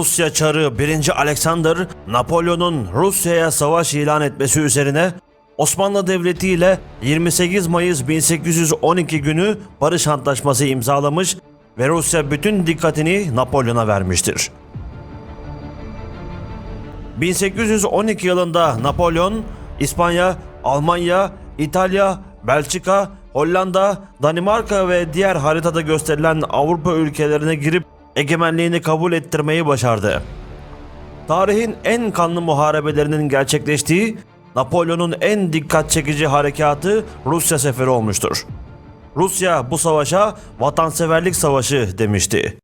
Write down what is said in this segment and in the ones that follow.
Rusya Çarı 1. Alexander, Napolyon'un Rusya'ya savaş ilan etmesi üzerine Osmanlı Devleti ile 28 Mayıs 1812 günü barış antlaşması imzalamış ve Rusya bütün dikkatini Napolyon'a vermiştir. 1812 yılında Napolyon, İspanya, Almanya, İtalya, Belçika, Hollanda, Danimarka ve diğer haritada gösterilen Avrupa ülkelerine girip egemenliğini kabul ettirmeyi başardı. Tarihin en kanlı muharebelerinin gerçekleştiği Napolyon'un en dikkat çekici harekatı Rusya seferi olmuştur. Rusya bu savaşa vatanseverlik savaşı demişti.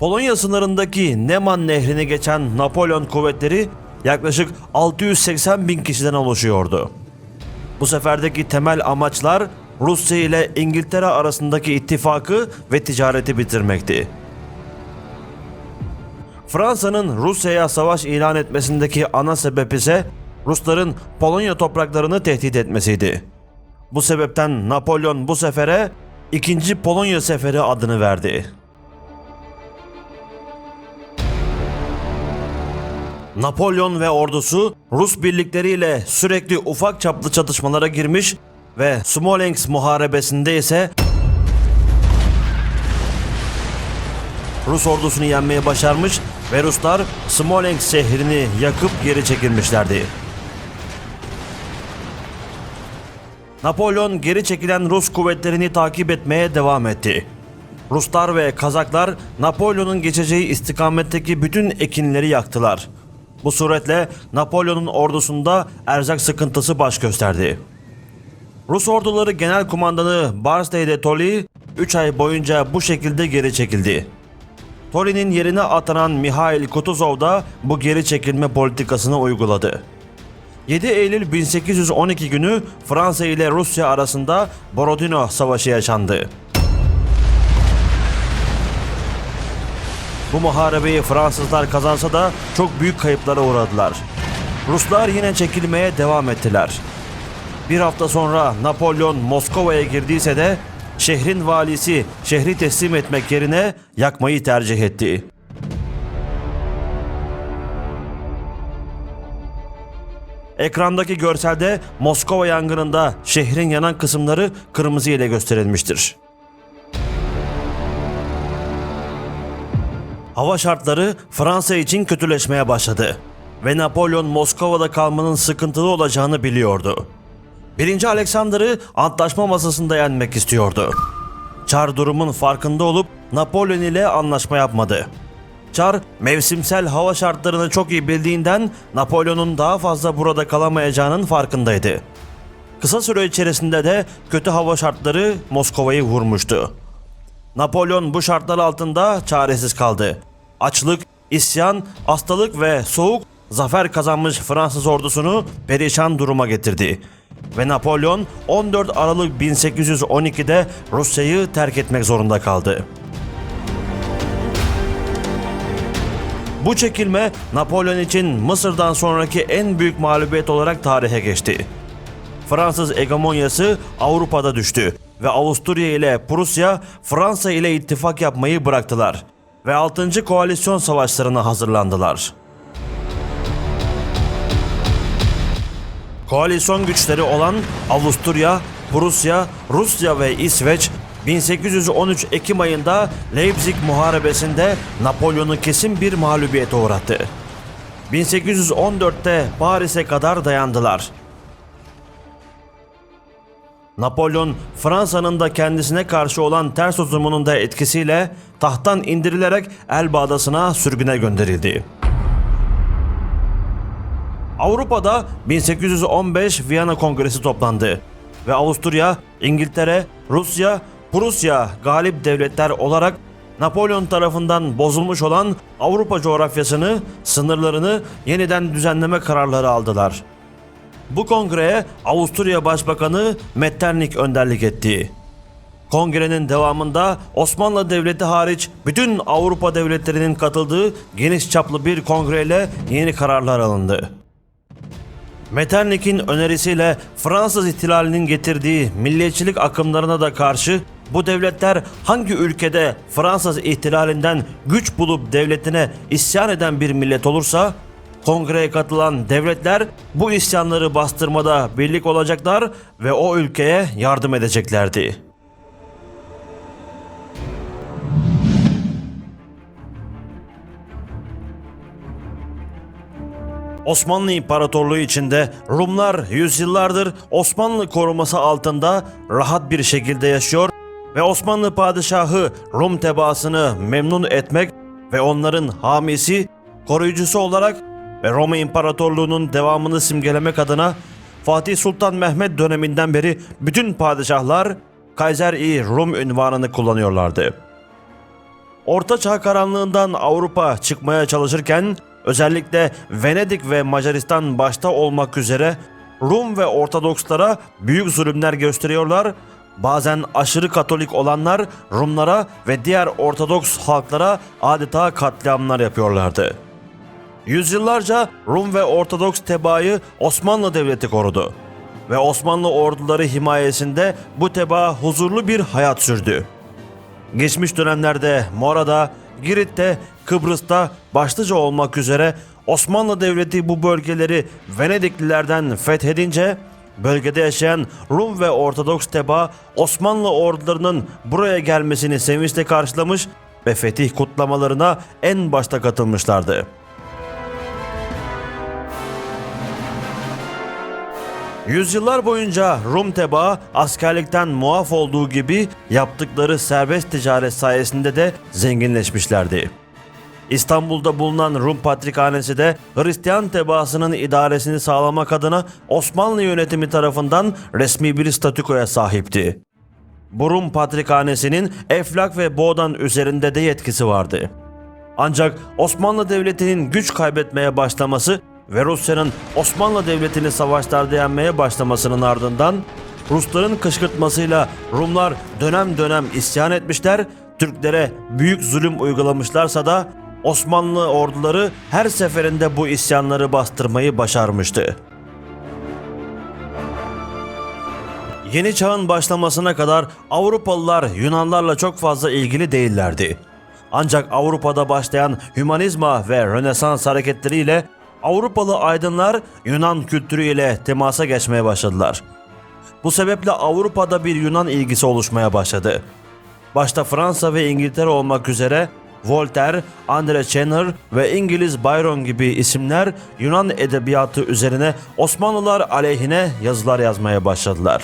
Polonya sınırındaki Neman nehrini geçen Napolyon kuvvetleri yaklaşık 680 bin kişiden oluşuyordu. Bu seferdeki temel amaçlar Rusya ile İngiltere arasındaki ittifakı ve ticareti bitirmekti. Fransa'nın Rusya'ya savaş ilan etmesindeki ana sebep ise Rusların Polonya topraklarını tehdit etmesiydi. Bu sebepten Napolyon bu sefere 2. Polonya Seferi adını verdi. Napolyon ve ordusu Rus birlikleriyle sürekli ufak çaplı çatışmalara girmiş ve Smolensk muharebesinde ise Rus ordusunu yenmeye başarmış ve Ruslar Smolensk şehrini yakıp geri çekilmişlerdi. Napolyon geri çekilen Rus kuvvetlerini takip etmeye devam etti. Ruslar ve Kazaklar Napolyon'un geçeceği istikametteki bütün ekinleri yaktılar. Bu suretle Napolyon'un ordusunda erzak sıkıntısı baş gösterdi. Rus orduları genel kumandanı Barclay de Tolly 3 ay boyunca bu şekilde geri çekildi. Tolly'nin yerine atanan Mihail Kutuzov da bu geri çekilme politikasını uyguladı. 7 Eylül 1812 günü Fransa ile Rusya arasında Borodino Savaşı yaşandı. Bu muharebeyi Fransızlar kazansa da çok büyük kayıplara uğradılar. Ruslar yine çekilmeye devam ettiler. Bir hafta sonra Napolyon Moskova'ya girdiyse de şehrin valisi şehri teslim etmek yerine yakmayı tercih etti. Ekrandaki görselde Moskova yangınında şehrin yanan kısımları kırmızı ile gösterilmiştir. Hava şartları Fransa için kötüleşmeye başladı ve Napolyon Moskova'da kalmanın sıkıntılı olacağını biliyordu. Birinci Alexander'ı antlaşma masasında yenmek istiyordu. Çar durumun farkında olup Napolyon ile anlaşma yapmadı. Çar mevsimsel hava şartlarını çok iyi bildiğinden Napolyon'un daha fazla burada kalamayacağının farkındaydı. Kısa süre içerisinde de kötü hava şartları Moskova'yı vurmuştu. Napolyon bu şartlar altında çaresiz kaldı. Açlık, isyan, hastalık ve soğuk zafer kazanmış Fransız ordusunu perişan duruma getirdi. Ve Napolyon 14 Aralık 1812'de Rusya'yı terk etmek zorunda kaldı. Bu çekilme Napolyon için Mısır'dan sonraki en büyük mağlubiyet olarak tarihe geçti. Fransız hegemonyası Avrupa'da düştü ve Avusturya ile Prusya Fransa ile ittifak yapmayı bıraktılar ve 6. koalisyon savaşlarına hazırlandılar. Koalisyon güçleri olan Avusturya, Prusya, Rusya ve İsveç 1813 Ekim ayında Leipzig Muharebesi'nde Napolyon'u kesin bir mağlubiyete uğrattı. 1814'te Paris'e kadar dayandılar. Napolyon Fransa'nın da kendisine karşı olan ters tutumunun da etkisiyle tahttan indirilerek Elba Adası'na sürgüne gönderildi. Avrupa'da 1815 Viyana Kongresi toplandı ve Avusturya, İngiltere, Rusya, Prusya galip devletler olarak Napolyon tarafından bozulmuş olan Avrupa coğrafyasını, sınırlarını yeniden düzenleme kararları aldılar. Bu kongreye Avusturya Başbakanı Metternich önderlik etti. Kongrenin devamında Osmanlı Devleti hariç bütün Avrupa devletlerinin katıldığı geniş çaplı bir kongreyle yeni kararlar alındı. Metternich'in önerisiyle Fransız ihtilalinin getirdiği milliyetçilik akımlarına da karşı bu devletler hangi ülkede Fransız ihtilalinden güç bulup devletine isyan eden bir millet olursa kongreye katılan devletler bu isyanları bastırmada birlik olacaklar ve o ülkeye yardım edeceklerdi. Osmanlı İmparatorluğu içinde Rumlar yüzyıllardır Osmanlı koruması altında rahat bir şekilde yaşıyor ve Osmanlı padişahı Rum tebaasını memnun etmek ve onların hamisi, koruyucusu olarak ve Roma İmparatorluğu'nun devamını simgelemek adına Fatih Sultan Mehmet döneminden beri bütün padişahlar Kaiser-i Rum ünvanını kullanıyorlardı. Orta Çağ karanlığından Avrupa çıkmaya çalışırken özellikle Venedik ve Macaristan başta olmak üzere Rum ve Ortodokslara büyük zulümler gösteriyorlar. Bazen aşırı Katolik olanlar Rumlara ve diğer Ortodoks halklara adeta katliamlar yapıyorlardı. Yüzyıllarca Rum ve Ortodoks tebaayı Osmanlı Devleti korudu ve Osmanlı orduları himayesinde bu tebaa huzurlu bir hayat sürdü. Geçmiş dönemlerde Mora'da, Girit'te, Kıbrıs'ta başlıca olmak üzere Osmanlı Devleti bu bölgeleri Venediklilerden fethedince bölgede yaşayan Rum ve Ortodoks teba Osmanlı ordularının buraya gelmesini sevinçle karşılamış ve fetih kutlamalarına en başta katılmışlardı. Yüzyıllar boyunca Rum tebaa askerlikten muaf olduğu gibi yaptıkları serbest ticaret sayesinde de zenginleşmişlerdi. İstanbul'da bulunan Rum Patrikhanesi de Hristiyan tebaasının idaresini sağlamak adına Osmanlı yönetimi tarafından resmi bir statükoya sahipti. Bu Rum Patrikhanesi'nin Eflak ve Boğdan üzerinde de yetkisi vardı. Ancak Osmanlı Devleti'nin güç kaybetmeye başlaması ve Rusya'nın Osmanlı Devleti'ni savaşlarda yenmeye başlamasının ardından Rusların kışkırtmasıyla Rumlar dönem dönem isyan etmişler, Türklere büyük zulüm uygulamışlarsa da Osmanlı orduları her seferinde bu isyanları bastırmayı başarmıştı. Yeni çağın başlamasına kadar Avrupalılar Yunanlarla çok fazla ilgili değillerdi. Ancak Avrupa'da başlayan hümanizma ve Rönesans hareketleriyle Avrupalı aydınlar Yunan kültürüyle temasa geçmeye başladılar. Bu sebeple Avrupa'da bir Yunan ilgisi oluşmaya başladı. Başta Fransa ve İngiltere olmak üzere Voltaire, Andre Chenner ve İngiliz Byron gibi isimler Yunan edebiyatı üzerine Osmanlılar aleyhine yazılar yazmaya başladılar.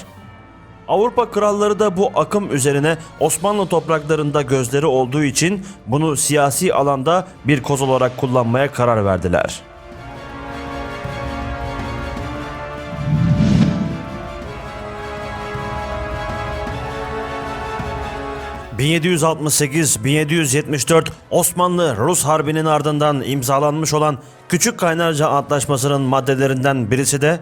Avrupa kralları da bu akım üzerine Osmanlı topraklarında gözleri olduğu için bunu siyasi alanda bir koz olarak kullanmaya karar verdiler. ...1768-1774 Osmanlı-Rus Harbi'nin ardından imzalanmış olan Küçük Kaynarca Antlaşması'nın maddelerinden birisi de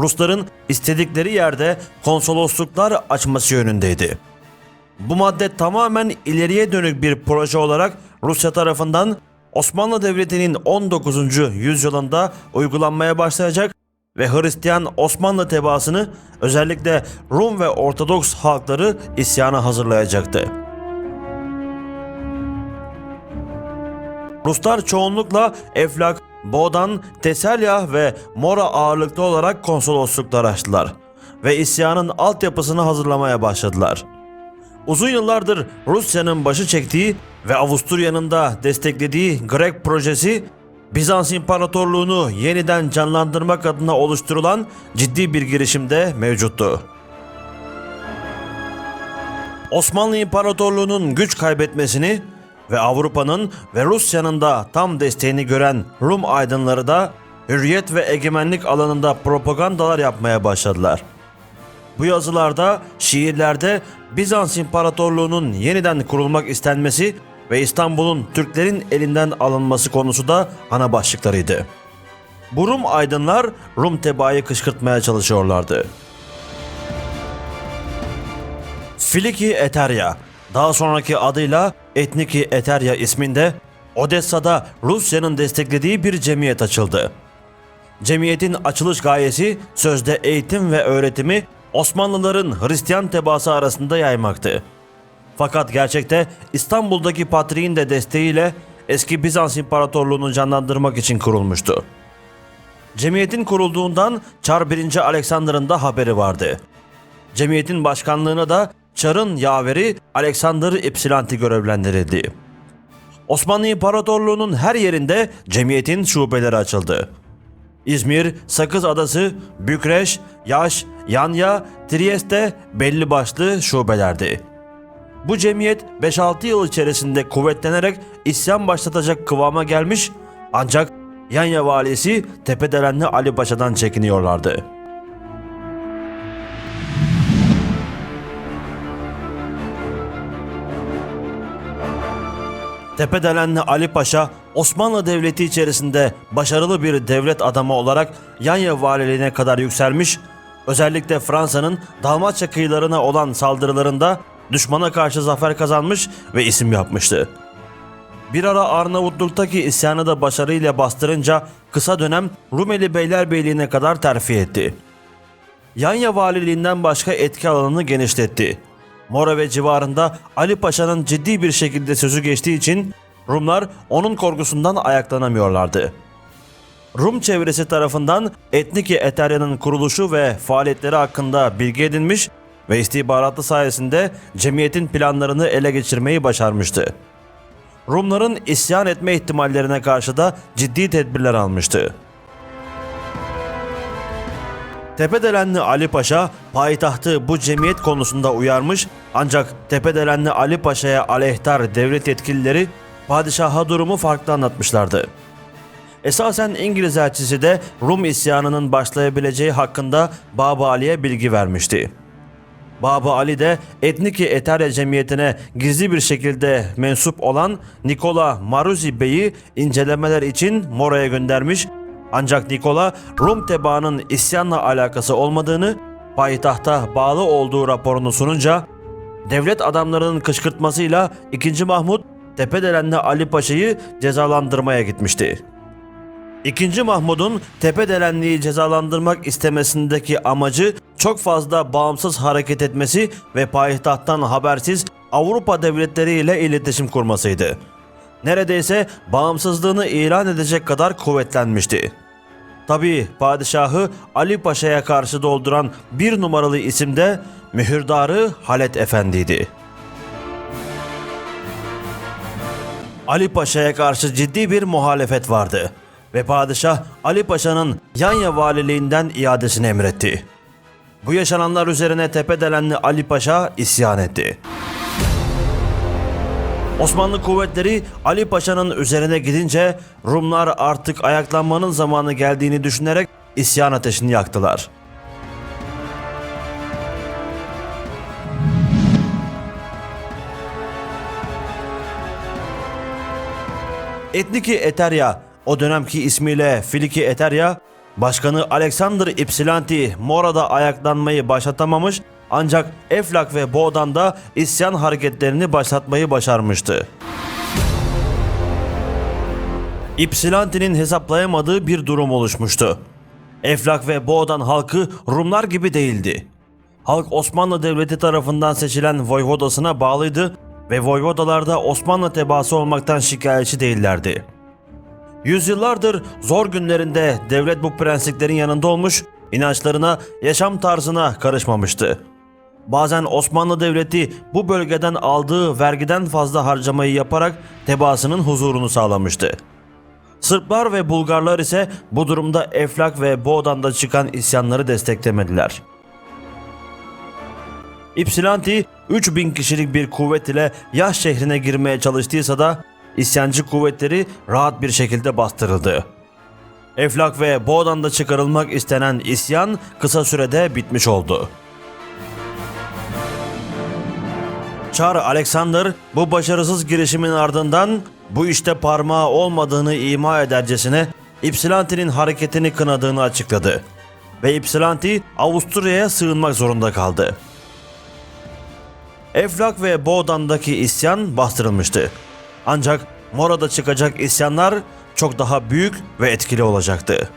Rusların istedikleri yerde konsolosluklar açması yönündeydi. Bu madde tamamen ileriye dönük bir proje olarak Rusya tarafından Osmanlı Devleti'nin 19. yüzyılında uygulanmaya başlayacak ve Hristiyan Osmanlı tebaasını özellikle Rum ve Ortodoks halkları isyana hazırlayacaktı. Ruslar çoğunlukla Eflak, Boğdan, Teselya ve Mora ağırlıklı olarak konsolosluklar açtılar ve isyanın altyapısını hazırlamaya başladılar. Uzun yıllardır Rusya'nın başı çektiği ve Avusturya'nın da desteklediği Grek projesi Bizans İmparatorluğunu yeniden canlandırmak adına oluşturulan ciddi bir girişimde mevcuttu. Osmanlı İmparatorluğu'nun güç kaybetmesini ve Avrupa'nın ve Rusya'nın da tam desteğini gören Rum aydınları da hürriyet ve egemenlik alanında propagandalar yapmaya başladılar. Bu yazılarda, şiirlerde Bizans İmparatorluğu'nun yeniden kurulmak istenmesi ve İstanbul'un Türklerin elinden alınması konusu da ana başlıklarıydı. Bu Rum aydınlar Rum tebaayı kışkırtmaya çalışıyorlardı. Filiki Eterya, daha sonraki adıyla Etniki Eterya isminde Odessa'da Rusya'nın desteklediği bir cemiyet açıldı. Cemiyetin açılış gayesi sözde eğitim ve öğretimi Osmanlıların Hristiyan tebaası arasında yaymaktı Fakat gerçekte İstanbul'daki patriğin de desteğiyle eski Bizans İmparatorluğunu canlandırmak için kurulmuştu. Cemiyetin kurulduğundan Çar 1. Alexander'ın da haberi vardı. Cemiyetin başkanlığına da Çar'ın yaveri Alexander Ypsilanti görevlendirildi. Osmanlı İmparatorluğu'nun her yerinde cemiyetin şubeleri açıldı. İzmir, Sakız Adası, Bükreş, Yaş, Yanya, Trieste belli başlı şubelerdi. Bu cemiyet 5-6 yıl içerisinde kuvvetlenerek isyan başlatacak kıvama gelmiş ancak Yanya valisi Tepedelenli Ali Paşa'dan çekiniyorlardı. Tepedelenli Ali Paşa Osmanlı Devleti içerisinde başarılı bir devlet adamı olarak Yanya valiliğine kadar yükselmiş, özellikle Fransa'nın Dalmaçya kıyılarına olan saldırılarında düşmana karşı zafer kazanmış ve isim yapmıştı. Bir ara Arnavutluk'taki isyanı da başarıyla bastırınca kısa dönem Rumeli Beylerbeyliğine kadar terfi etti. Yanya valiliğinden başka etki alanını genişletti. Mora ve civarında Ali Paşa'nın ciddi bir şekilde sözü geçtiği için Rumlar onun korkusundan ayaklanamıyorlardı. Rum çevresi tarafından Etniki Eterya'nın kuruluşu ve faaliyetleri hakkında bilgi edinmiş ve istihbaratı sayesinde cemiyetin planlarını ele geçirmeyi başarmıştı. Rumların isyan etme ihtimallerine karşı da ciddi tedbirler almıştı. Tepedelenli Ali Paşa payitahtı bu cemiyet konusunda uyarmış ancak Tepedelenli Ali Paşa'ya aleyhtar devlet yetkilileri padişaha durumu farklı anlatmışlardı. Esasen İngiliz elçisi de Rum isyanının başlayabileceği hakkında Baba Ali'ye bilgi vermişti. Baba Ali de Etniki Eterya Cemiyeti'ne gizli bir şekilde mensup olan Nikola Maruzi Bey'i incelemeler için Mora'ya göndermiş ancak Nikola Rum tebaanın isyanla alakası olmadığını, payitahta bağlı olduğu raporunu sununca devlet adamlarının kışkırtmasıyla 2. Mahmut Tepedelen'de Ali Paşa'yı cezalandırmaya gitmişti. İkinci Mahmud'un Tepedelenli'yi cezalandırmak istemesindeki amacı çok fazla bağımsız hareket etmesi ve payitahttan habersiz Avrupa devletleriyle iletişim kurmasıydı. Neredeyse bağımsızlığını ilan edecek kadar kuvvetlenmişti. Tabii padişahı Ali Paşa'ya karşı dolduran bir numaralı isim de mühürdarı Halet Efendi'ydi. Ali Paşa'ya karşı ciddi bir muhalefet vardı ve padişah Ali Paşa'nın Yanya valiliğinden iadesini emretti. Bu yaşananlar üzerine Tepedelenli Ali Paşa isyan etti. Osmanlı kuvvetleri Ali Paşa'nın üzerine gidince Rumlar artık ayaklanmanın zamanı geldiğini düşünerek isyan ateşini yaktılar. Etniki Eterya, o dönemki ismiyle Filiki Eterya, Başkanı Alexander Ypsilanti Mora'da ayaklanmayı başlatamamış ancak Eflak ve Boğdan da isyan hareketlerini başlatmayı başarmıştı. Ypsilanti'nin hesaplayamadığı bir durum oluşmuştu. Eflak ve Boğdan halkı Rumlar gibi değildi. Halk Osmanlı Devleti tarafından seçilen voyvodasına bağlıydı ve voyvodalarda Osmanlı tebaası olmaktan şikayetçi değillerdi. Yüzyıllardır zor günlerinde devlet bu prensiplerin yanında olmuş, inançlarına, yaşam tarzına karışmamıştı. Bazen Osmanlı Devleti bu bölgeden aldığı vergiden fazla harcamayı yaparak tebaasının huzurunu sağlamıştı. Sırplar ve Bulgarlar ise bu durumda Eflak ve Boğdan'da çıkan isyanları desteklemediler. Ypsilanti 3000 kişilik bir kuvvet ile Yaş şehrine girmeye çalıştıysa da isyancı kuvvetleri rahat bir şekilde bastırıldı. Eflak ve Boğdan'da çıkarılmak istenen isyan kısa sürede bitmiş oldu. Çar Alexander bu başarısız girişimin ardından bu işte parmağı olmadığını ima edercesine Ypsilanti'nin hareketini kınadığını açıkladı. Ve Ypsilanti Avusturya'ya sığınmak zorunda kaldı. Eflak ve Boğdan'daki isyan bastırılmıştı. Ancak Mora'da çıkacak isyanlar çok daha büyük ve etkili olacaktı.